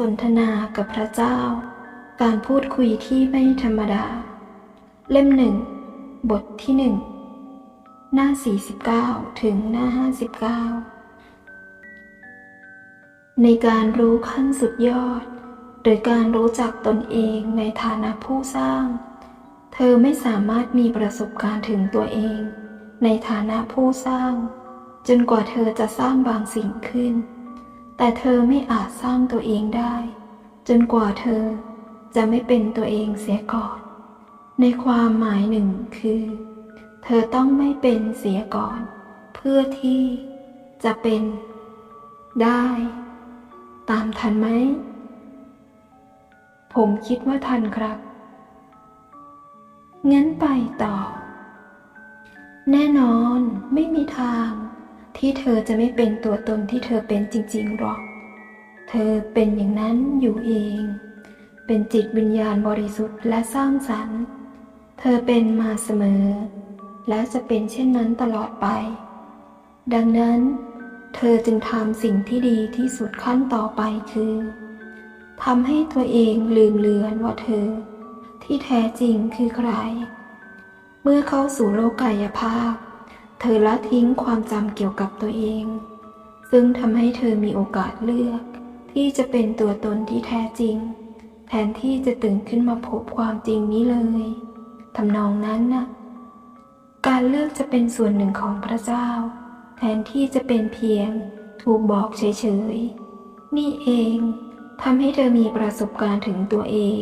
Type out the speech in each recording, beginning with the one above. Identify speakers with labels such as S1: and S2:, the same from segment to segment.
S1: สนทนากับพระเจ้า การพูดคุยที่ไม่ธรรมดา เล่มหนึ่ง บทที่หนึ่ง หน้า 49 ถึงหน้า 59 ในการรู้ขั้นสุดยอดโดยการรู้จักตนเองในฐานะผู้สร้าง เธอไม่สามารถมีประสบการณ์ถึงตัวเอง ในฐานะผู้สร้าง จนกว่าเธอจะสร้างบางสิ่งขึ้น แต่เธอไม่อาจสร้างตัวเองได้ จนกว่าเธอจะไม่เป็นตัวเองเสียก่อน ในความหมายหนึ่งคือ เธอต้องไม่เป็นเสียก่อน เพื่อที่จะเป็นได้ ตามทันไหม ผมคิดว่าทันครับงั้นไปต่อ แน่นอนไม่มีทาง ที่เธอจะไม่เป็นตัวตนที่เธอเป็นจริงๆหรอก เธอเป็นอย่างนั้นอยู่เอง เป็นจิตวิญญาณบริสุทธิ์และสร้างสรรค์ เธอเป็นมาเสมอ และจะเป็นเช่นนั้นตลอดไป ดังนั้น เธอจึงทำสิ่งที่ดีที่สุดขั้นต่อไปคือทำให้ตัวเองลืมเลือนว่าเธอ ที่แท้จริงคือใคร เมื่อเข้าสู่โลกกายภาพ เธอละทิ้งความจำเกี่ยวกับตัวเอง ซึ่งทำให้เธอมีโอกาสเลือก ที่จะเป็นตัวตนที่แท้จริง แทนที่จะตื่นขึ้นมาพบความจริงนี้เลยทำนองนั้นน่ะการเลือกจะเป็นส่วนหนึ่งของพระเจ้า แทนที่จะเป็นเพียงถูกบอกเฉยๆ นี่เองทำให้เธอมีประสบการณ์ถึงตัวเอง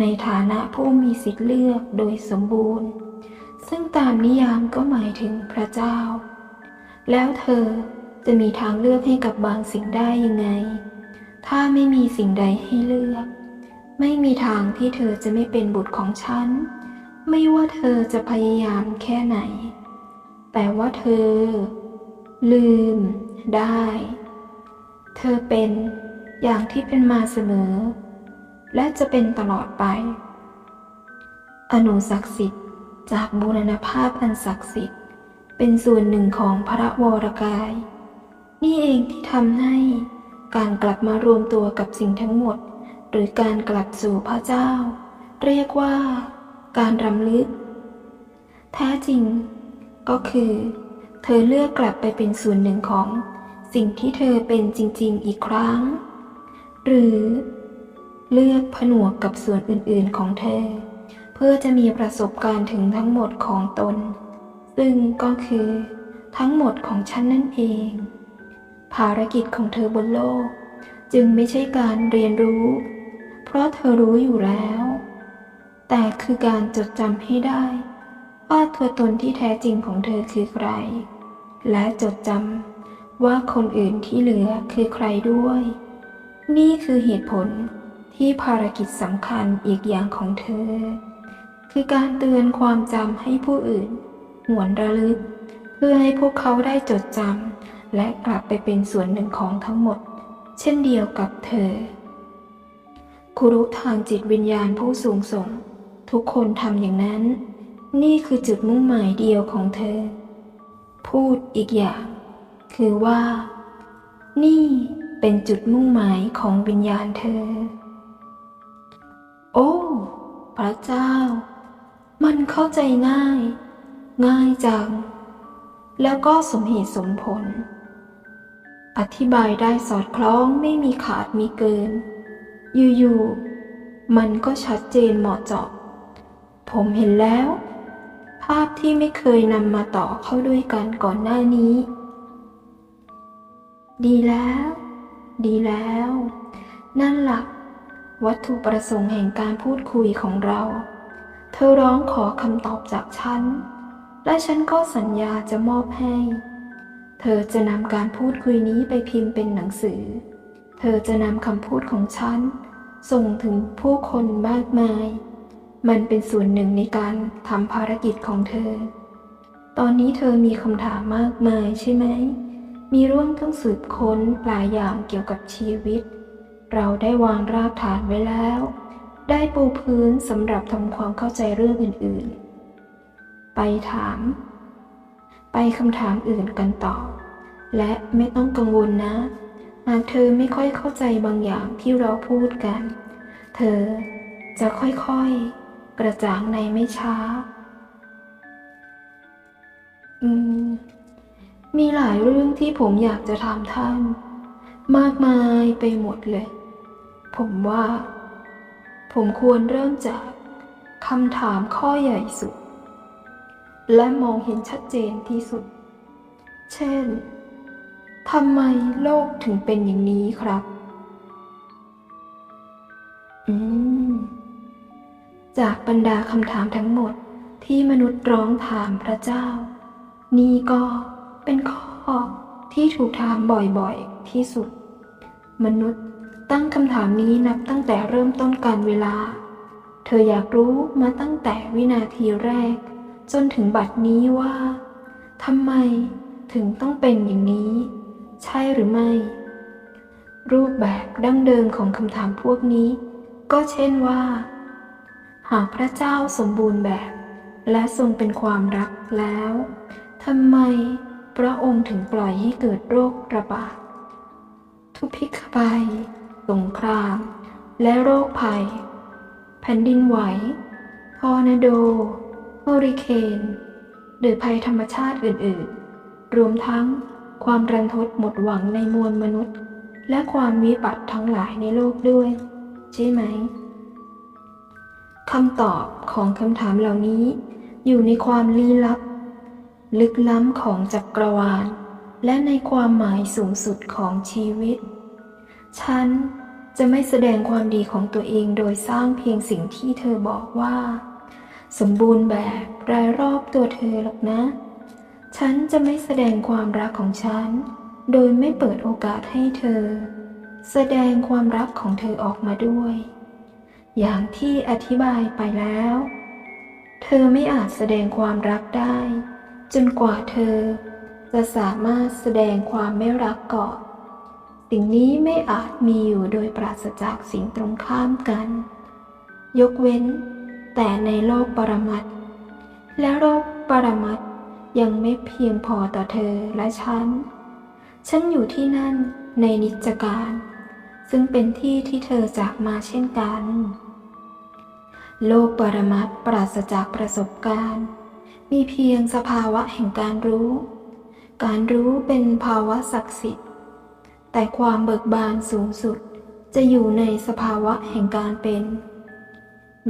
S1: ในฐานะผู้มีสิทธิ์เลือกโดยสมบูรณ์ ซึ่งตามนิยามก็หมายถึงพระเจ้า แล้วเธอจะมีทางเลือกให้กับบางสิ่งได้ยังไง ถ้าไม่มีสิ่งใดให้เลือก ไม่มีทางที่เธอจะไม่เป็นบุตรของฉัน ไม่ว่าเธอจะพยายามแค่ไหน แต่ว่าเธอ ลืมได้ เธอเป็นอย่างที่เป็นมาเสมอ และจะเป็นตลอดไป อนุศักดิ์สิทธิ์ จากบูรณภาพอันศักดิ์สิทธิ์ เป็นส่วนหนึ่งของพระวรกาย นี่เองที่ทำให้การกลับมารวมตัวกับสิ่งทั้งหมด หรือการกลับสู่พระเจ้า เรียกว่าการรำลึก แท้จริง ก็คือ เธอเลือกกลับไปเป็นส่วนหนึ่งของสิ่งที่เธอเป็นจริง ๆ อีกครั้ง หรือ เลือกผนวกกับส่วนอื่น ๆ ของเธอ เพื่อจะมีประสบการณ์ถึงทั้งหมดของตน ซึ่งก็คือทั้งหมดของฉันนั่นเอง ภารกิจของเธอบนโลก จึงไม่ใช่การเรียนรู้ เพราะเธอรู้อยู่แล้ว แต่คือการจดจำให้ได้ ว่าตัวตนที่แท้จริงของเธอคือใคร และจดจำว่าคนอื่นที่เหลือคือใครด้วย นี่คือเหตุผลที่ภารกิจสำคัญอีกอย่างของเธอ คือการเตือนความจำให้ผู้อื่น หวนระลึก เพื่อให้พวกเขาได้จดจำและกลับไปเป็นส่วนหนึ่งของทั้งหมด เช่นเดียวกับเธอ ครูทางจิตวิญญาณผู้สูงส่ง ทุกคนทำอย่างนั้น นี่คือจุดมุ่งหมายเดียวของเธอ พูดอีกอย่าง คือว่า นี่เป็นจุดมุ่งหมายของวิญญาณเธอ โอ้ พระเจ้า มันเข้าใจง่าย ง่ายจัง แล้วก็สมเหตุสมผล อธิบายได้สอดคล้องไม่มีขาดมีเกิน อยู่ๆมันก็ชัดเจนเหมาะเจาะ ผมเห็นแล้ว ภาพที่ไม่เคยนำมาต่อเข้าด้วยกันก่อนหน้านี้ ดีแล้ว ดีแล้ว นั่นหลักวัตถุประสงค์แห่งการพูดคุยของเรา เธอร้องขอคำตอบจากฉัน และฉันก็สัญญาจะมอบให้ เธอจะนำการพูดคุยนี้ไปพิมพ์เป็นหนังสือ เธอจะนำคำพูดของฉัน ส่งถึงผู้คนมากมาย มันเป็นส่วนหนึ่งในการทำภารกิจของเธอ ตอนนี้เธอมีคำถามมากมายใช่ไหม มีเรื่องต้องสืบค้นหลายอย่างเกี่ยวกับชีวิต เราได้วางรากฐานไว้แล้ว ได้ปูพื้นสำหรับทำความเข้าใจเรื่องอื่นๆ ไปถาม ไปคำถามอื่นกันต่อ และไม่ต้องกังวลนะ หากเธอไม่ค่อยเข้าใจบางอย่างที่เราพูดกัน เธอจะค่อยๆ กระจ่างในไม่ช้า อืม มีหลายเรื่องที่ผมอยากจะถามท่าน มากมายไปหมดเลย ผมว่า ผมควรเริ่มจากคำถามข้อใหญ่สุด และมองเห็นชัดเจนที่สุด เช่นทำไมโลกถึงเป็นอย่างนี้ครับ อืม จากบรรดาคำถามทั้งหมดที่มนุษย์ร้องถามพระเจ้า นี่ก็เป็นข้อที่ถูกถามบ่อยๆที่สุด มนุษย์ ตั้งคำถามนี้นับตั้งแต่เริ่มต้นการเวลา เธออยากรู้มาตั้งแต่วินาทีแรก จนถึงบัดนี้ว่าทำไมถึงต้องเป็นอย่างนี้ ใช่หรือไม่ รูปแบบดั้งเดิมของคำถามพวกนี้ ก็เช่นว่า หากพระเจ้าสมบูรณ์แบบ และทรงเป็นความรักแล้วทำไมพระองค์ถึงปล่อยให้เกิดโรคระบาดทุพพิกภัย สงคราม และโรคภัย แผ่นดินไหวทอร์นาโดเฮอริเคน หรือภัยธรรมชาติอื่นๆ รวมทั้งความรันทดหมดหวังในมวลมนุษย์ และความวิบัติทั้งหลายในโลกด้วย ใช่ไหมคำตอบของคำถามเหล่านี้ อยู่ในความลี้ลับ ลึกล้ำของจักรวาล และในความหมายสูงสุดของชีวิต ฉันจะไม่แสดงความดีของตัวเองโดยสร้างเพียงสิ่งที่เธอบอกว่า สมบูรณ์แบบรายรอบตัวเธอหรอกนะ ฉันจะไม่แสดงความรักของฉัน โดยไม่เปิดโอกาสให้เธอ แสดงความรักของเธอออกมาด้วย อย่างที่อธิบายไปแล้ว เธอไม่อาจแสดงความรักได้ จนกว่าเธอ จะสามารถแสดงความไม่รักก่อน สิ่งนี้ไม่อาจมีอยู่โดยปราศจากสิ่งตรงข้ามกัน ยกเว้น แต่ในโลกปรมัตถ์และโลกปรมัตถ์ยังไม่เพียงพอต่อเธอและฉัน ฉันอยู่ที่นั่นในนิจการ ซึ่งเป็นที่ที่เธอจากมาเช่นกัน โลกปรมัตถ์ปราศจากประสบการณ์ มีเพียงสภาวะแห่งการรู้ การรู้เป็นภาวะศักดิ์สิทธิ์ แต่ความเบิกบานสูงสุดจะอยู่ในสภาวะแห่งการเป็น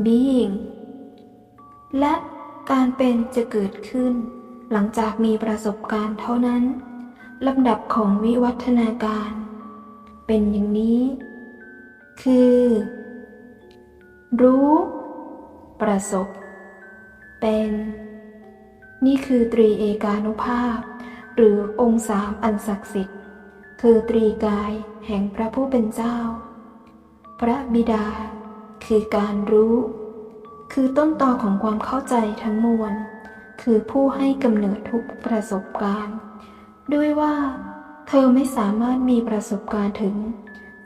S1: being และการเป็นจะเกิดขึ้น หลังจากมีประสบการณ์เท่านั้นลำดับของวิวัฒนาการ เป็นอย่างนี้ คือ รู้ ประสบ เป็น นี่คือตรีเอกานุภาพ หรือองค์สามอันศักดิ์สิทธิ์ คือตรีกายแห่งพระผู้เป็นเจ้า พระบิดา คือการรู้ คือต้นตอของความเข้าใจทั้งมวล คือผู้ให้กำเนิดทุกประสบการณ์ ด้วยว่า เธอไม่สามารถมีประสบการณ์ถึง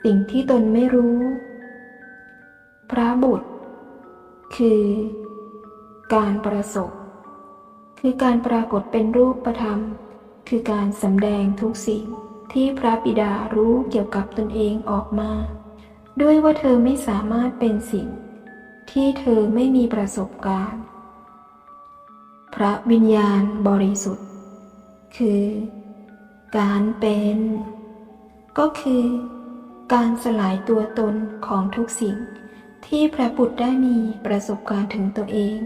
S1: สิ่งที่ตนไม่รู้ พระบุตร คือ การประสบ คือการปรากฏเป็นรูปธรรม คือการสำแดงทุกสิ่ง ที่พระบิดารู้เกี่ยวกับตนเองออกมา ด้วยว่าเธอไม่สามารถเป็นสิ่ง ที่เธอไม่มีประสบการณ์ พระวิญญาณบริสุทธิ์ คือ การเป็น ก็คือการสลายตัวตนของทุกสิ่ง ที่พระบุตรได้มีประสบการณ์ถึงตัวเอง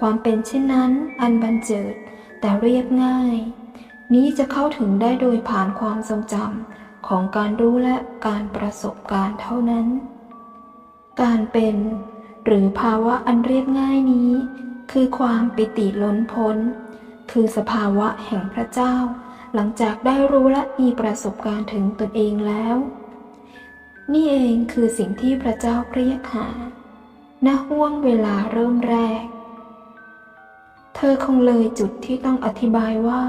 S1: ความเป็นเช่นนั้นอันบันเจิดแต่เรียบง่าย นี้จะเข้าถึงได้โดยผ่านความทรงจำของการรู้และการประสบการณ์เท่านั้น การเป็น หรือภาวะอันเรียบง่ายนี้ คือความปิติล้นพ้น คือสภาวะแห่งพระเจ้า หลังจากได้รู้และมีประสบการณ์ถึงตนเองแล้ว นี่เองคือสิ่งที่พระเจ้าเรียกหาณห่วงเวลาเริ่มแรก เธอคงเลยจุดที่ต้องอธิบายว่า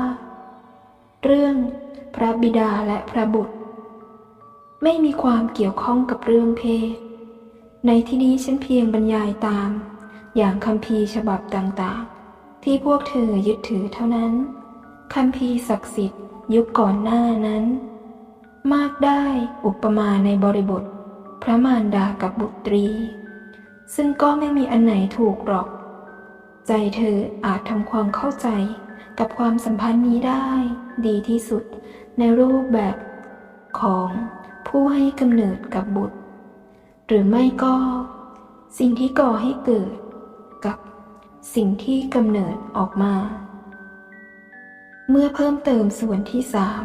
S1: เรื่องพระบิดาและพระบุตร ไม่มีความเกี่ยวข้องกับเรื่องเพศ ในที่นี้ฉันเพียงบรรยายตาม อย่างคัมภีร์ฉบับต่างๆ ที่พวกเธอยึดถือเท่านั้นคัมภีร์ศักดิ์สิทธิ์ยุคก่อนหน้านั้น มากได้อุปมาในบริบท พระมารดากับบุตรี ซึ่งก็ไม่มีอันไหนถูกหรอก ใจเธออาจทำความเข้าใจ กับความสัมพันธ์นี้ได้ดีที่สุดในรูปแบบของผู้ให้กำเนิดกับบุตร หรือไม่ก็ สิ่งที่ก่อให้เกิดกับสิ่งที่กำเนิดออกมา เมื่อเพิ่มเติมส่วนที่สาม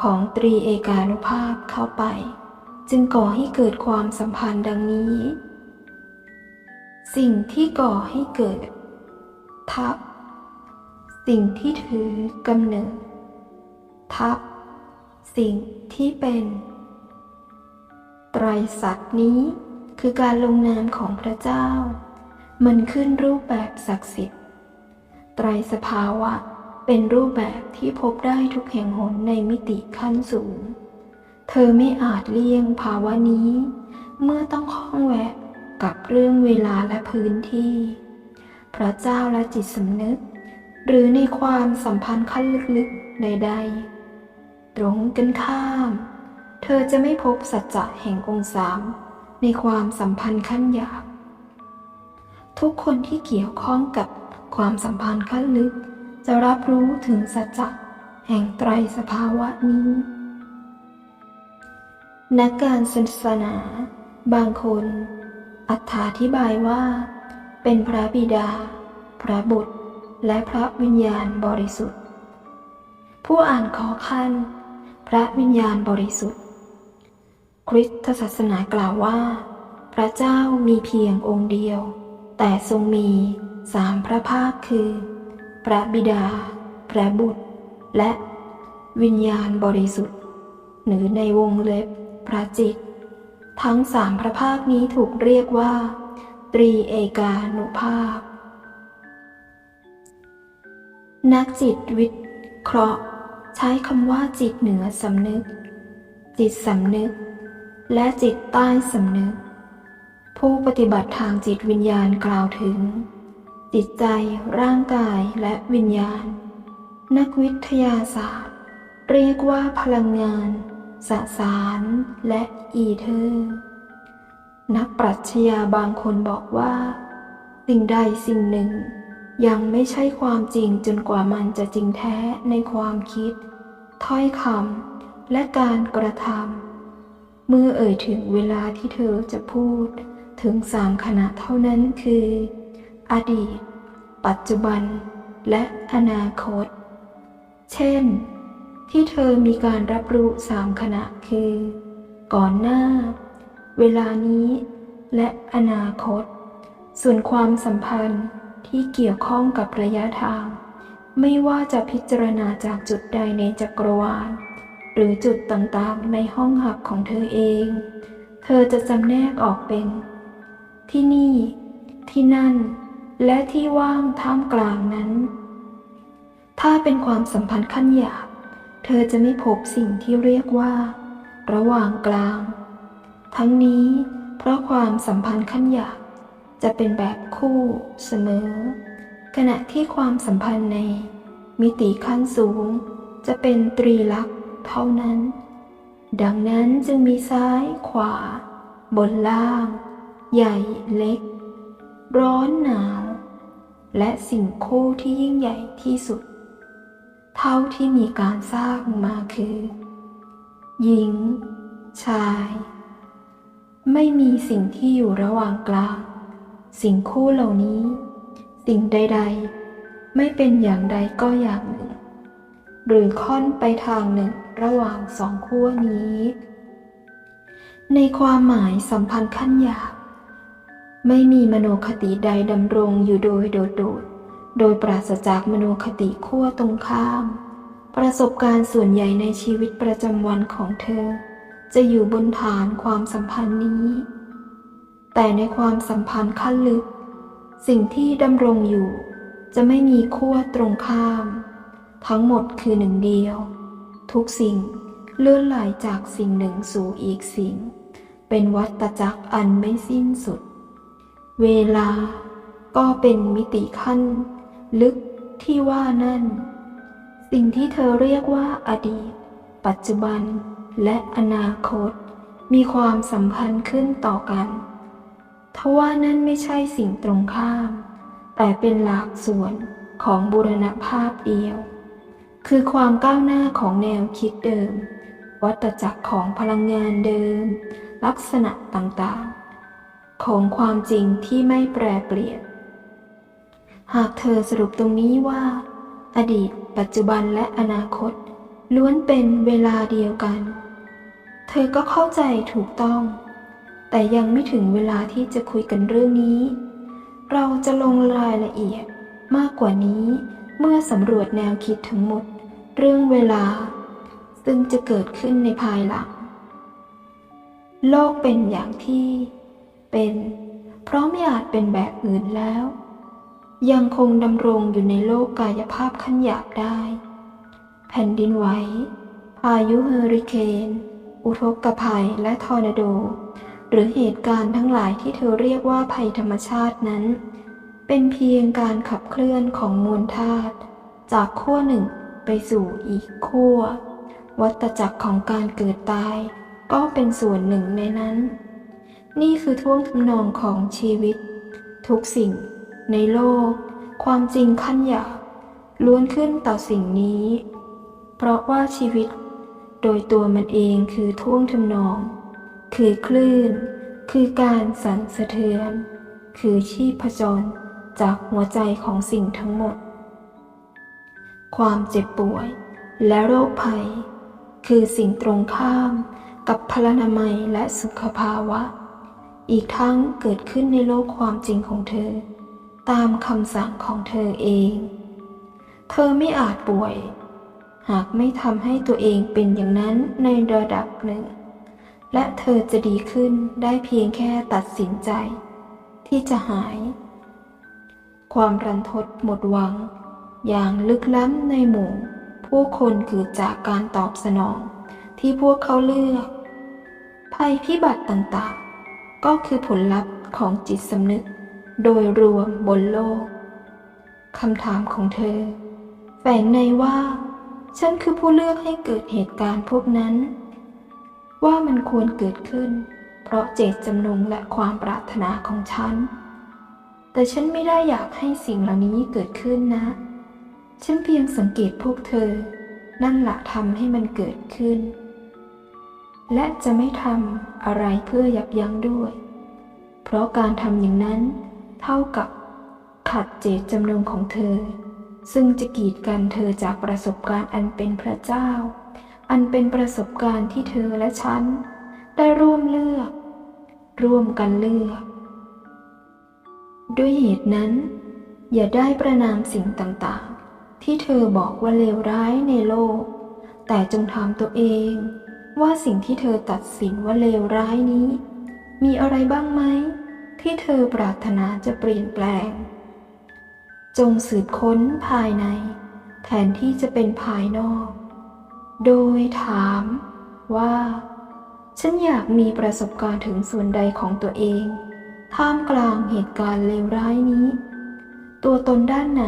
S1: ของตรีเอกานุภาพเข้าไป จึงก่อให้เกิดความสัมพันธ์ดังนี้ สิ่งที่ก่อให้เกิด ทับ สิ่งที่ถือกำเนิด ทับ สิ่งที่เป็น ไตรสัตว์นี้คือการลงนามของพระเจ้า มันขึ้นรูปแบบศักดิ์สิทธิ์ ไตรสภาวะเป็นรูปแบบที่พบได้ทุกแห่งหนในมิติขั้นสูง เธอไม่อาจเลี่ยงภาวะนี้ เมื่อต้องข้องแวะกับเรื่องเวลาและพื้นที่ พระเจ้าและจิตสำนึก หรือในความสัมพันธ์ขั้นลึกๆใด ๆ ตรงกันข้าม เธอจะไม่พบสัจจะแห่งองค์สามในความสัมพันธ์ขั้นหยาบทุกคนที่เกี่ยวข้องกับความสัมพันธ์ขั้นลึก จะรับรู้ถึงสัจจะแห่งไตรสภาวะนี้ นักการศาสนา บางคนอธิบายว่า เป็นพระบิดา พระบุตร และพระวิญญาณบริสุทธิ์ ผู้อ่านขอขั้นพระวิญญาณบริสุทธิ์ คริสตศาสนากล่าวว่า พระเจ้ามีเพียงองค์เดียว แต่ทรงมีสามพระภาคคือ พระบิดา พระบุตร และวิญญาณบริสุทธิ์ หรือในวงเล็บ พระจิต ทั้งสามพระภาคนี้ถูกเรียกว่า ตรีเอกานุภาพ นักจิตวิเคราะห์ ใช้คำว่าจิตเหนือสำนึก จิตสำนึก และจิตใต้สำนึก ผู้ปฏิบัติทางจิตวิญญาณกล่าวถึง จิตใจร่างกายและวิญญาณ นักวิทยาศาสตร์ เรียกว่าพลังงาน สสารและอีเทอร์นักปรัชญาบางคนบอกว่า สิ่งใดสิ่งหนึ่ง ยังไม่ใช่ความจริงจนกว่ามันจะจริงแท้ในความคิด ถ้อยคำและการกระทำเมื่อเอ่ยถึงเวลาที่เธอจะพูดถึงสามขณะเท่านั้นคือ อดีต ปัจจุบัน และอนาคต เช่น ที่เธอมีการรับรู้สามขณะคือ ก่อนหน้า เวลานี้ และอนาคต ส่วนความสัมพันธ์ ที่เกี่ยวข้องกับระยะทาง ไม่ว่าจะพิจารณาจากจุดใดในจักรวาล หรือจุดต่างๆในห้องหับของเธอเอง เธอจะจำแนกออกเป็น ที่นี่ ที่นั่น และที่ว่างท่ามกลางนั้น ถ้าเป็นความสัมพันธ์ขั้นหยาบเธอจะไม่พบสิ่งที่เรียกว่า ระหว่างกลาง ทั้งนี้เพราะความสัมพันธ์ขั้นหยาบ จะเป็นแบบคู่เสมอ ขณะที่ความสัมพันธ์ใน มิติขั้นสูง จะเป็นตรีลักษณ์เท่านั้น ดังนั้นจึงมีซ้ายขวา บนล่าง ใหญ่เล็ก ร้อนหนาว และสิ่งคู่ที่ยิ่งใหญ่ที่สุด เท่าที่มีการสร้างมาคือ หญิง ชาย ไม่มีสิ่งที่อยู่ระหว่างกลาง สิ่งคู่เหล่านี้ สิ่งใด ๆ ไม่เป็นอย่างใดก็อย่างหนึ่ง หรือค่อนไปทางหนึ่งระหว่างสองขั้วนี้ ในความหมายสัมพันธ์ขั้นหยาบไม่มีมโนคติใดดำรงอยู่โดยโดดโดดโดยปราศจากมโนคติขั้วตรงข้าม ประสบการณ์ส่วนใหญ่ในชีวิตประจำวันของเธอ จะอยู่บนฐานความสัมพันธ์นี้ แต่ในความสัมพันธ์ขั้นลึก สิ่งที่ดำรงอยู่ จะไม่มีขั้วตรงข้าม ทั้งหมดคือหนึ่งเดียว ทุกสิ่งเลื่อนไหลจากสิ่งหนึ่งสู่อีกสิ่ง เป็นวัฏจักรอันไม่สิ้นสุด เวลาก็เป็นมิติขั้น ลึกที่ว่านั่น สิ่งที่เธอเรียกว่าอดีต ปัจจุบันและอนาคต มีความสัมพันธ์ขึ้นต่อกัน ทว่านั่นไม่ใช่สิ่งตรงข้าม แต่เป็นหลักส่วนของบูรณภาพเดียว คือความก้าวหน้าของแนวคิดเดิม วัตจักรของพลังงานเดิม ลักษณะต่างๆ ของความจริงที่ไม่แปรเปลี่ยน หากเธอสรุปตรงนี้ว่า อดีต ปัจจุบันและอนาคต ล้วนเป็นเวลาเดียวกัน เธอก็เข้าใจถูกต้อง แต่ยังไม่ถึงเวลาที่จะคุยกันเรื่องนี้ เราจะลงรายละเอียดมากกว่านี้เมื่อสำรวจแนวคิดทั้งหมด เรื่องเวลา ซึ่งจะเกิดขึ้นในภายหลัง โลกเป็นอย่างที่เป็น เพราะไม่อาจเป็นแบบอื่นแล้ว ยังคงดำรงอยู่ในโลกกายภาพขั้นหยาบได้ แผ่นดินไหวพายุเฮอริเคน อุทกภัยและทอร์นาโด หรือเหตุการณ์ทั้งหลายที่เธอเรียกว่าภัยธรรมชาตินั้น เป็นเพียงการขับเคลื่อนของมวลธาตุจากขั้วหนึ่งไปสู่อีกขั้ว วัตจักรของการเกิดตาย ก็เป็นส่วนหนึ่งในนั้น นี่คือท่วงทำนองของชีวิต ทุกสิ่ง ในโลก ความจริงขั้นหยาบล้วนขึ้นต่อสิ่งนี้ เพราะว่าชีวิต โดยตัวมันเองคือท่วงทำนอง คือคลื่น คือการสั่นสะเทือน คือชีพจรจากหัวใจของสิ่งทั้งหมด ความเจ็บป่วยและโรคภัย คือสิ่งตรงข้ามกับพลานามัยและสุขภาวะ อีกทั้งเกิดขึ้นในโลกความจริงของเธอ ตามคำสั่งของเธอเอง เธอไม่อาจป่วย หากไม่ทำให้ตัวเองเป็นอย่างนั้นในระดับหนึ่ง และเธอจะดีขึ้นได้เพียงแค่ตัดสินใจ ที่จะหาย ความรันทดหมดหวัง อย่างลึกล้ำในหมู่ ผู้คนเกิดจากการตอบสนองที่พวกเขาเลือก ภัยพิบัติต่างๆ ก็คือผลลัพธ์ของจิตสำนึก โดยรวมบนโลกคำถามของเธอ แฝงในว่า ฉันคือผู้เลือกให้เกิดเหตุการณ์พวกนั้น ว่ามันควรเกิดขึ้น เพราะเจตจำนงและความปรารถนาของฉัน แต่ฉันไม่ได้อยากให้สิ่งเหล่านี้เกิดขึ้นนะ ฉันเพียงสังเกตพวกเธอ นั่นแหละทำให้มันเกิดขึ้น และจะไม่ทำอะไรเพื่อยับยั้งด้วย เพราะการทำอย่างนั้นเท่ากับขัดเจตจำนงของเธอ ซึ่งจะกีดกันเธอจากประสบการณ์อันเป็นพระเจ้า อันเป็นประสบการณ์ที่เธอและฉัน ได้ร่วมเลือก ร่วมกันเลือก ด้วยเหตุนั้น อย่าได้ประนามสิ่งต่างๆ ที่เธอบอกว่าเลวร้ายในโลก แต่จงถามตัวเอง ว่าสิ่งที่เธอตัดสินว่าเลวร้ายนี้ มีอะไรบ้างไหมที่เธอปรารถนาจะเปลี่ยนแปลง จงสืบค้นภายใน แทนที่จะเป็นภายนอก โดยถามว่า ฉันอยากมีประสบการณ์ถึงส่วนใดของตัวเอง ท่ามกลางเหตุการณ์เลวร้ายนี้ ตัวตนด้านไหน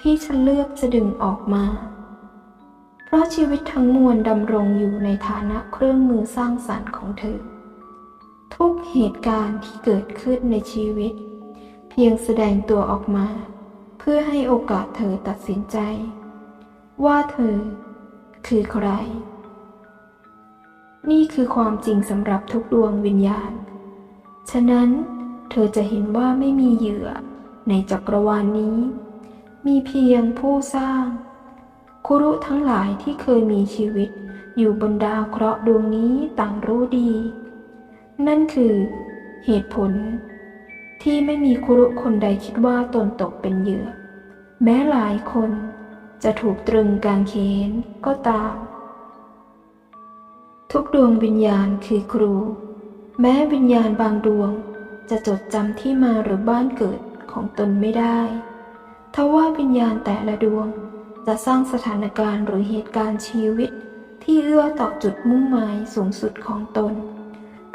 S1: ที่ฉันเลือกจะดึงออกมา เพราะชีวิตทั้งมวลดำรงอยู่ในฐานะเครื่องมือสร้างสรรค์ของเธอ ทุกเหตุการณ์ที่เกิดขึ้นในชีวิต เพียงแสดงตัวออกมา เพื่อให้โอกาสเธอตัดสินใจ ว่าเธอ คือใคร นี่คือความจริงสำหรับทุกดวงวิญญาณ ฉะนั้นเธอจะเห็นว่าไม่มีเหยื่อในจักรวาลนนี้ มีเพียงผู้สร้าง คุรุทั้งหลายที่เคยมีชีวิตอยู่บนดาวเคราะห์ดวงนี้ต่างรู้ดี นั่นคือเหตุผล ที่ไม่มีคุรุคนใดคิดว่าตนตกเป็นเหยื่อ แม้หลายคน จะถูกตรึงกางเขนก็ตาม ทุกดวงวิญญาณคือครู แม้วิญญาณบางดวงจะจดจำที่มาหรือบ้านเกิดของตนไม่ได้ทว่าวิญญาณแต่ละดวงจะสร้างสถานการณ์หรือเหตุการณ์ชีวิต ที่เอื้อต่อจุดมุ่งหมายสูงสุดของตน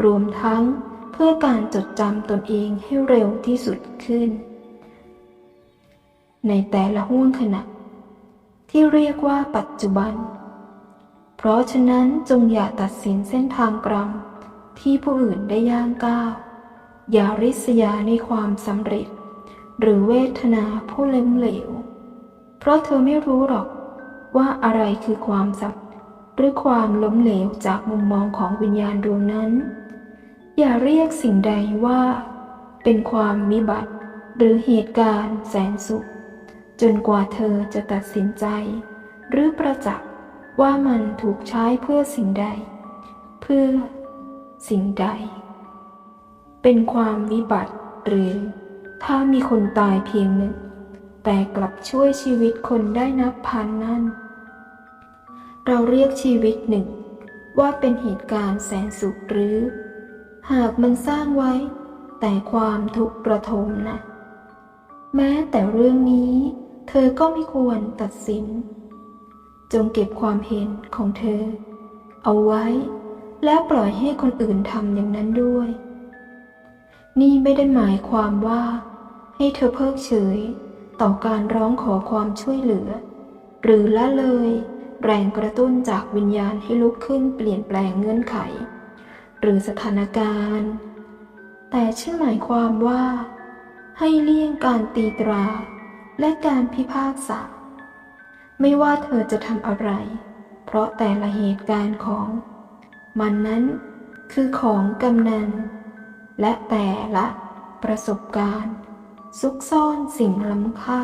S1: รวมทั้งเพื่อการจดจำตนเองให้เร็วที่สุดขึ้น ในแต่ละห่วงขณะ ที่เรียกว่าปัจจุบัน เพราะฉะนั้นจงอย่าตัดสินเส้นทางกรรมที่ผู้อื่นได้ย่างก้าว อย่าริษยาในความสำเร็จ หรือเวทนาผู้เล้มเหลว เพราะเธอไม่รู้หรอกว่าอะไรคือความสำหรือความล้มเหลวจากมุมมองของวิญญาณดวงนั้น อย่าเรียกสิ่งใดว่า เป็นความมิบัติ หรือเหตุการณ์แสนสุข จนกว่าเธอจะตัดสินใจ หรือประจักษ์ว่ามันถูกใช้เพื่อสิ่งใด เพื่อสิ่งใด เป็นความวิบัติหรือถ้ามีคนตายเพียงหนึ่ง แต่กลับช่วยชีวิตคนได้นับพันนั่น เราเรียกชีวิตหนึ่ง ว่าเป็นเหตุการณ์แสนสุขหรือ หากมันสร้างไว้ แต่ความทุกข์ประทมนะ แม้แต่เรื่องนี้ เธอก็ไม่ควรตัดสิน จงเก็บความเห็นของเธอ เอาไว้ และปล่อยให้คนอื่นทำอย่างนั้นด้วย นี่ไม่ได้หมายความว่า ให้เธอเพิกเฉยต่อการร้องขอความช่วยเหลือ หรือละเลย แรงกระตุ้นจากวิญญาณให้ลุกขึ้นเปลี่ยนแปลงเงื่อนไข หรือสถานการณ์ แต่ฉันหมายความว่า ให้เลี่ยงการตีตรา และการพิพากษา ไม่ว่าเธอจะทำอะไร เพราะแต่ละเหตุการณ์ของ มันนั้นคือของกำนัน และแต่ละประสบการณ์ ซุกซ่อนสิ่งล้ำค่า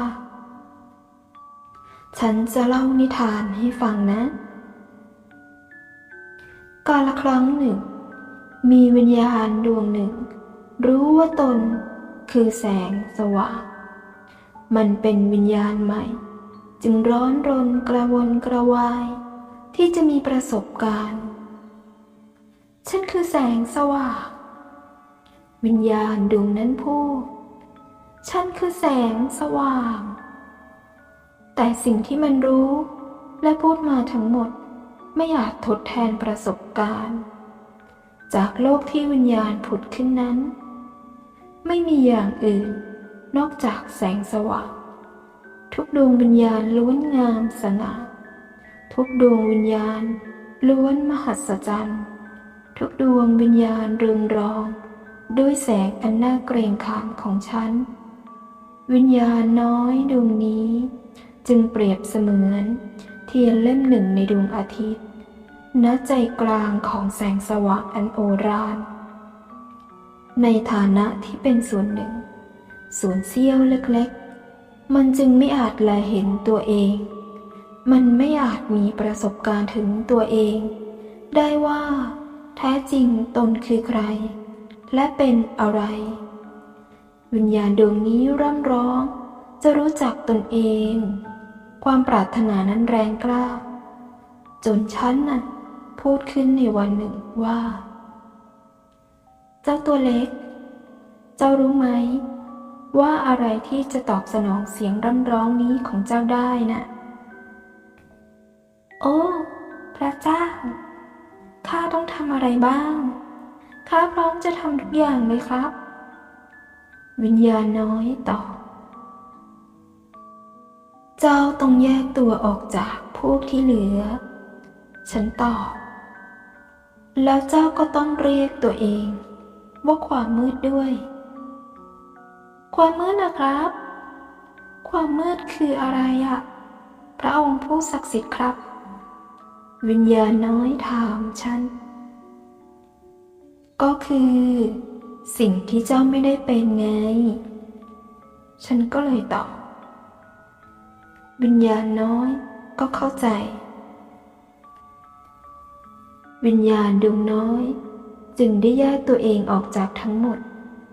S1: ฉันจะเล่านิทานให้ฟังนะ กาลครั้งหนึ่ง มีวิญญาณดวงหนึ่ง รู้ว่าตนคือแสงสว่าง มันเป็นวิญญาณใหม่ จึงร้อนรนกระวนกระวาย ที่จะมีประสบการณ์ ฉันคือแสงสว่าง วิญญาณดวงนั้นพูด ฉันคือแสงสว่าง แต่สิ่งที่มันรู้และพูดมาทั้งหมดไม่อาจทดแทนประสบการณ์ จากโลกที่วิญญาณผุดขึ้นนั้น ไม่มีอย่างอื่น นอกจากแสงสว่าง ทุกดวงวิญญาณล้วนงามสง่าทุกดวงวิญญาณล้วนมหัศจรรย์ ทุกดวงวิญญาณเรืองรอง ด้วยแสงอันน่าเกรงขามของฉัน วิญญาณน้อยดวงนี้ จึงเปรียบเสมือน เทียนเล่มหนึ่งในดวงอาทิตย์ ณใจกลางของแสงสว่างอันโอฬารในฐานะที่เป็นส่วนหนึ่ง ส่วนเสี้ยวเล็กๆ มันจึงไม่อาจแลเห็นตัวเอง มันไม่อาจมีประสบการณ์ถึงตัวเอง ได้ว่า แท้จริงตนคือใคร และเป็นอะไร วิญญาณดวงนี้ร่ำร้อง จะรู้จักตนเอง ความปรารถนานั้นแรงกล้า จนฉันน่ะพูดขึ้นในวันหนึ่งว่า เจ้าตัวเล็ก เจ้ารู้ไหม ว่าอะไรที่จะตอบสนองเสียงร่ำร้องนี้ของเจ้าได้น่ะ โอ้ พระเจ้า ข้าต้องทำอะไรบ้าง ข้าพร้อมจะทำทุกอย่างเลยครับ วิญญาณน้อยตอบ เจ้าต้องแยกตัวออกจากพวกที่เหลือ ฉันตอบ แล้วเจ้าก็ต้องเรียกตัวเอง ว่าความมืดด้วย ความมืดนะครับ ความมืดคืออะไรอะพระองค์ผู้ศักดิ์สิทธิ์ครับ วิญญาณน้อยถามฉัน ก็คือ สิ่งที่เจ้าไม่ได้เป็นไง ฉันก็เลยตอบ วิญญาณน้อยก็เข้าใจ วิญญาณดวงน้อย จึงได้แยกตัวเองออกจากทั้งหมด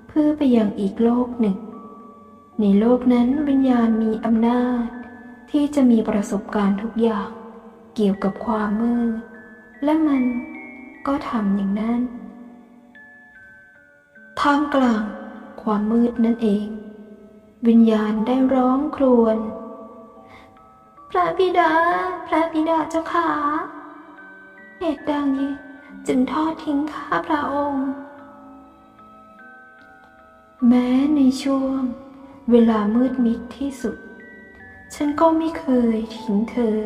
S1: เพื่อไปยังอีกโลกหนึ่ง ในโลกนั้นวิญญาณมีอำนาจ ที่จะมีประสบการณ์ทุกอย่าง เกี่ยวกับความมืด และมันก็ทำอย่างนั้นท่ามกลางความมืดนั่นเอง วิญญาณได้ร้องครวญพระบิดา พระบิดาเจ้าขาเหตุดังนี้จึงทอดทิ้งข้าพระองค์ แม้ในช่วง เวลามืดมิดที่สุด ฉันก็ไม่เคยทิ้งเธอ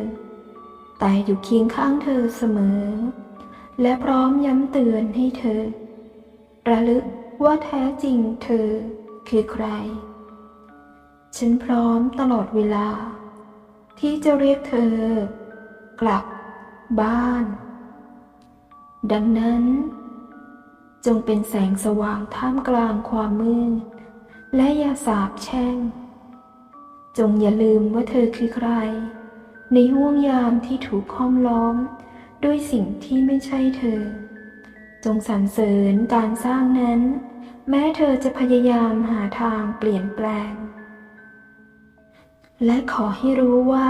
S1: แต่อยู่เคียงข้างเธอเสมอ และพร้อมย้ำเตือนให้เธอ ระลึกว่าแท้จริงเธอคือใคร ฉันพร้อมตลอดเวลา ที่จะเรียกเธอ กลับบ้าน ดังนั้น จงเป็นแสงสว่างท่ามกลางความมืด และอย่าสาบแช่ง จงอย่าลืมว่าเธอคือใคร ในห่วงยามที่ถูกห้อมล้อม ด้วยสิ่งที่ไม่ใช่เธอ จงสรรเสริญการสร้างนั้น แม้เธอจะพยายามหาทางเปลี่ยนแปลง และขอให้รู้ว่า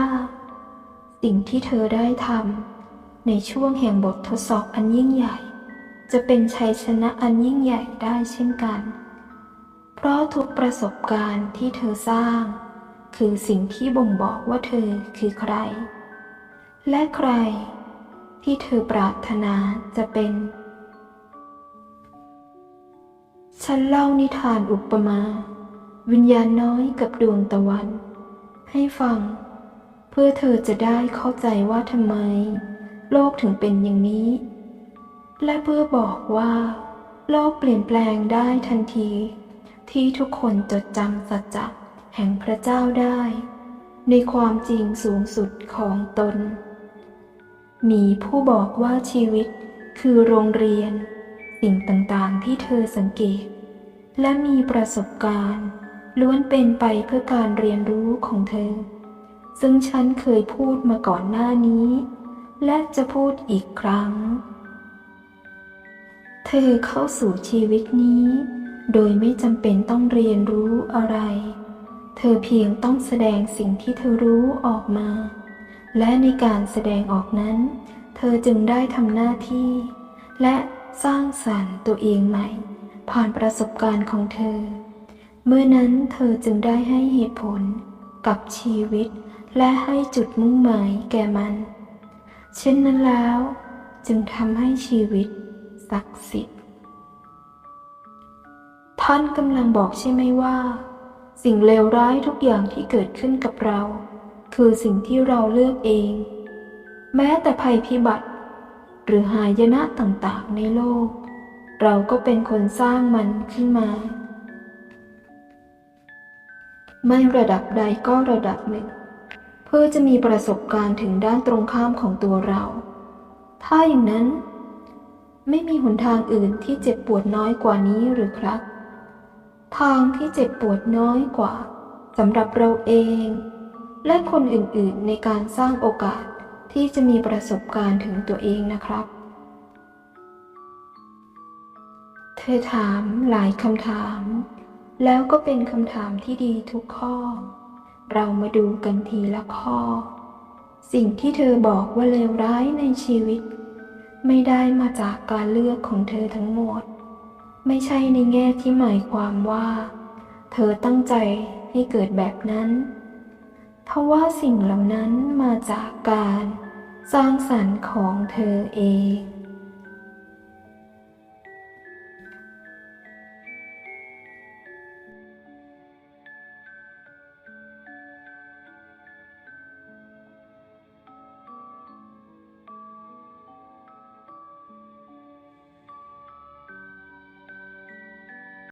S1: สิ่งที่เธอได้ทำในช่วงแห่งบททดสอบอันยิ่งใหญ่ จะเป็นชัยชนะอันยิ่งใหญ่ได้เช่นกัน เพราะทุกประสบการณ์ที่เธอสร้าง คือสิ่งที่บ่งบอกว่าเธอคือใคร และใครที่เธอปรารถนาจะเป็น ฉันเล่านิทานอุปมา วิญญาณน้อยกับดวงตะวัน ให้ฟัง เพื่อเธอจะได้เข้าใจว่าทำไม โลกถึงเป็นอย่างนี้ และเพื่อบอกว่า โลกเปลี่ยนแปลงได้ทันที ที่ทุกคนจดจำสัจจะแห่งพระเจ้าได้ ในความจริงสูงสุดของตน มีผู้บอกว่าชีวิตคือโรงเรียน สิ่งต่างๆที่เธอสังเกต และมีประสบการณ์ ล้วนเป็นไปเพื่อการเรียนรู้ของเธอ ซึ่งฉันเคยพูดมาก่อนหน้านี้ และจะพูดอีกครั้ง เธอเข้าสู่ชีวิตนี้ โดยไม่จำเป็นต้องเรียนรู้อะไร เธอเพียงต้องแสดงสิ่งที่เธอรู้ออกมา และในการแสดงออกนั้น เธอจึงได้ทำหน้าที่ และสร้างสรรค์ตัวเองใหม่ ผ่านประสบการณ์ของเธอ เมื่อนั้นเธอจึงได้ให้เหตุผลกับชีวิต และให้จุดมุ่งหมายแก่มัน เช่นนั้นแล้ว จึงทำให้ชีวิตศักดิ์สิทธิ์ ท่านกำลังบอกใช่ไหมว่า สิ่งเลวร้ายทุกอย่างที่เกิดขึ้นกับเรา คือสิ่งที่เราเลือกเอง แม้แต่ภัยพิบัติ หรือหายนะต่างๆในโลก เราก็เป็นคนสร้างมันขึ้นมา ไม่ระดับใดก็ระดับหนึ่ง เพื่อจะมีประสบการณ์ถึงด้านตรงข้ามของตัวเรา ถ้าอย่างนั้นไม่มีหนทางอื่นที่เจ็บปวดน้อยกว่านี้หรือครับ ทางที่เจ็บปวดน้อยกว่าสำหรับเราเอง และคนอื่นๆในการสร้างโอกาสที่จะมีประสบการณ์ถึงตัวเองนะครับ เธอถามหลายคำถาม แล้วก็เป็นคำถามที่ดีทุกข้อ เรามาดูกันทีละข้อ สิ่งที่เธอบอกว่าเลวร้ายในชีวิต ไม่ได้มาจากการเลือกของเธอทั้งหมด ไม่ใช่ในแง่ที่หมายความว่า เธอตั้งใจให้เกิดแบบนั้นทว่าสิ่งเหล่านั้นมาจากการสร้างสรรค์ของเธอเอง